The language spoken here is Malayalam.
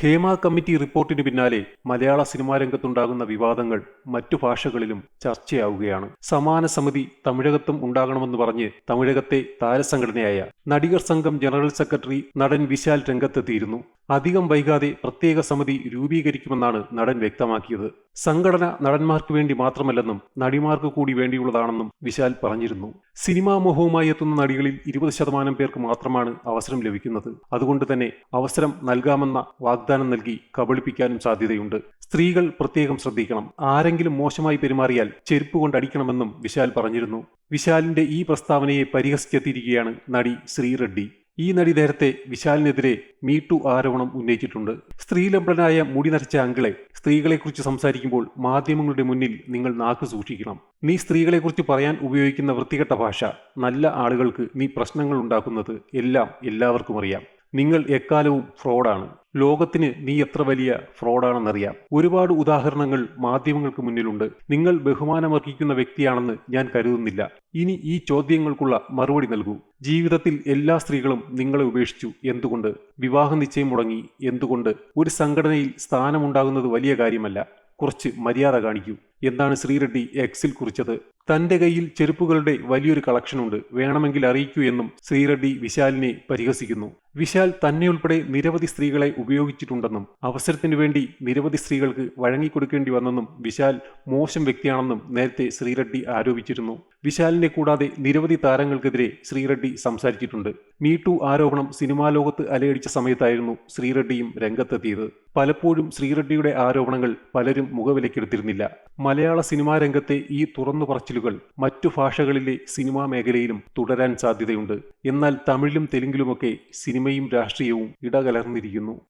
ഹേമ കമ്മിറ്റി റിപ്പോർട്ടിന് പിന്നാലെ മലയാള സിനിമാ രംഗത്തുണ്ടാകുന്ന വിവാദങ്ങൾ മറ്റു ഭാഷകളിലും ചർച്ചയാവുകയാണ്. സമാന സമിതി തമിഴകത്തും ഉണ്ടാകണമെന്ന് പറഞ്ഞ് തമിഴകത്തെ താരസംഘടനയായ നടികർ സംഘം ജനറൽ സെക്രട്ടറി നടൻ വിശാൽ രംഗത്തെത്തിയിരുന്നു. അധികം വൈകാതെ പ്രത്യേക സമിതി രൂപീകരിക്കുമെന്നാണ് നടൻ വ്യക്തമാക്കിയത്. സംഘടന നടന്മാർക്ക് വേണ്ടി മാത്രമല്ലെന്നും നടിമാർക്ക് കൂടി വേണ്ടിയുള്ളതാണെന്നും വിശാൽ പറഞ്ഞിരുന്നു. സിനിമാ മോഹവുമായി എത്തുന്ന നടികളിൽ ഇരുപത് ശതമാനം പേർക്ക് മാത്രമാണ് അവസരം ലഭിക്കുന്നത്. അതുകൊണ്ട് തന്നെ അവസരം നൽകാമെന്ന വാഗ്ദാനം നൽകി കബളിപ്പിക്കാനും സാധ്യതയുണ്ട്. സ്ത്രീകൾ പ്രത്യേകം ശ്രദ്ധിക്കണം. ആരെങ്കിലും മോശമായി പെരുമാറിയാൽ ചെരുപ്പ് കൊണ്ടടിക്കണമെന്നും വിശാൽ പറഞ്ഞിരുന്നു. വിശാലിന്റെ ഈ പ്രസ്താവനയെ പരിഹസിച്ചെത്തിയിരിക്കുകയാണ് നടി ശ്രീറെഡ്ഡി ഈ നടി നേരത്തെ വിശാലിനെതിരെ മീട്ടു ആരോപണം ഉന്നയിച്ചിട്ടുണ്ട്. സ്ത്രീലംബനായ മുടി നരച്ച അങ്കിളെ സ്ത്രീകളെക്കുറിച്ച് സംസാരിക്കുമ്പോൾ മാധ്യമങ്ങളുടെ മുന്നിൽ നിങ്ങൾ നാക്ക് സൂക്ഷിക്കണം. നീ സ്ത്രീകളെക്കുറിച്ച് പറയാൻ ഉപയോഗിക്കുന്ന വൃത്തികെട്ട ഭാഷ നല്ല ആളുകൾക്ക് നീ പ്രശ്നങ്ങൾ ഉണ്ടാക്കുന്നത് എല്ലാം എല്ലാവർക്കും അറിയാം. നിങ്ങൾ എക്കാലവും ഫ്രോഡാണ് ലോകത്തിന് നീ എത്ര വലിയ ഫ്രോഡാണെന്നറിയാം. ഒരുപാട് ഉദാഹരണങ്ങൾ മാധ്യമങ്ങൾക്ക് മുന്നിലുണ്ട്. നിങ്ങൾ ബഹുമാനമർഹിക്കുന്ന വ്യക്തിയാണെന്ന് ഞാൻ കരുതുന്നില്ല. ഇനി ഈ ചോദ്യങ്ങൾക്കുള്ള മറുപടി നൽകൂ. ജീവിതത്തിൽ എല്ലാ സ്ത്രീകളും നിങ്ങളെ ഉപേക്ഷിച്ചു. എന്തുകൊണ്ട്? വിവാഹ നിശ്ചയം മുടങ്ങി. എന്തുകൊണ്ട്? ഒരു സംഘടനയിൽ സ്ഥാനമുണ്ടാകുന്നത് വലിയ കാര്യമല്ല. കുറച്ച് മര്യാദ കാണിക്കൂ. എന്താണ് ശ്രീറെഡ്ഡി എക്സിൽ കുറിച്ചത്? തന്റെ കയ്യിൽ ചെരുപ്പുകളുടെ വലിയൊരു കളക്ഷനുണ്ട്. വേണമെങ്കിൽ അറിയിക്കൂ എന്നും ശ്രീറെഡ്ഡി വിശാലിനെ പരിഹസിക്കുന്നു. വിശാൽ തന്നെ ഉൾപ്പെടെ നിരവധി സ്ത്രീകളെ ഉപയോഗിച്ചിട്ടുണ്ടെന്നും അവസരത്തിനു വേണ്ടി നിരവധി സ്ത്രീകൾക്ക് വഴങ്ങിക്കൊടുക്കേണ്ടി വന്നെന്നും വിശാൽ മോശം വ്യക്തിയാണെന്നും നേരത്തെ ശ്രീറെഡ്ഡി ആരോപിച്ചിരുന്നു. വിശാലിനെ കൂടാതെ നിരവധി താരങ്ങൾക്കെതിരെ ശ്രീറെഡ്ഡി സംസാരിച്ചിട്ടുണ്ട്. മീട്ടു ആരോപണം സിനിമാ ലോകത്ത് അലയടിച്ച സമയത്തായിരുന്നു ശ്രീറെഡ്ഡിയും രംഗത്തെത്തിയത്. പലപ്പോഴും ശ്രീറെഡ്ഡിയുടെ ആരോപണങ്ങൾ പലരും മുഖവിലക്കെടുത്തിരുന്നില്ല മലയാള സിനിമാ രംഗത്തെ ഈ തുറന്നു പറച്ചിലുകൾ മറ്റു ഭാഷകളിലെ സിനിമാ മേഖലയിലും തുടരാൻ സാധ്യതയുണ്ട്. എന്നാൽ തമിഴിലും തെലുങ്കിലുമൊക്കെ സിനിമയും രാഷ്ട്രീയവും ഇടകലർന്നിരിക്കുന്നു.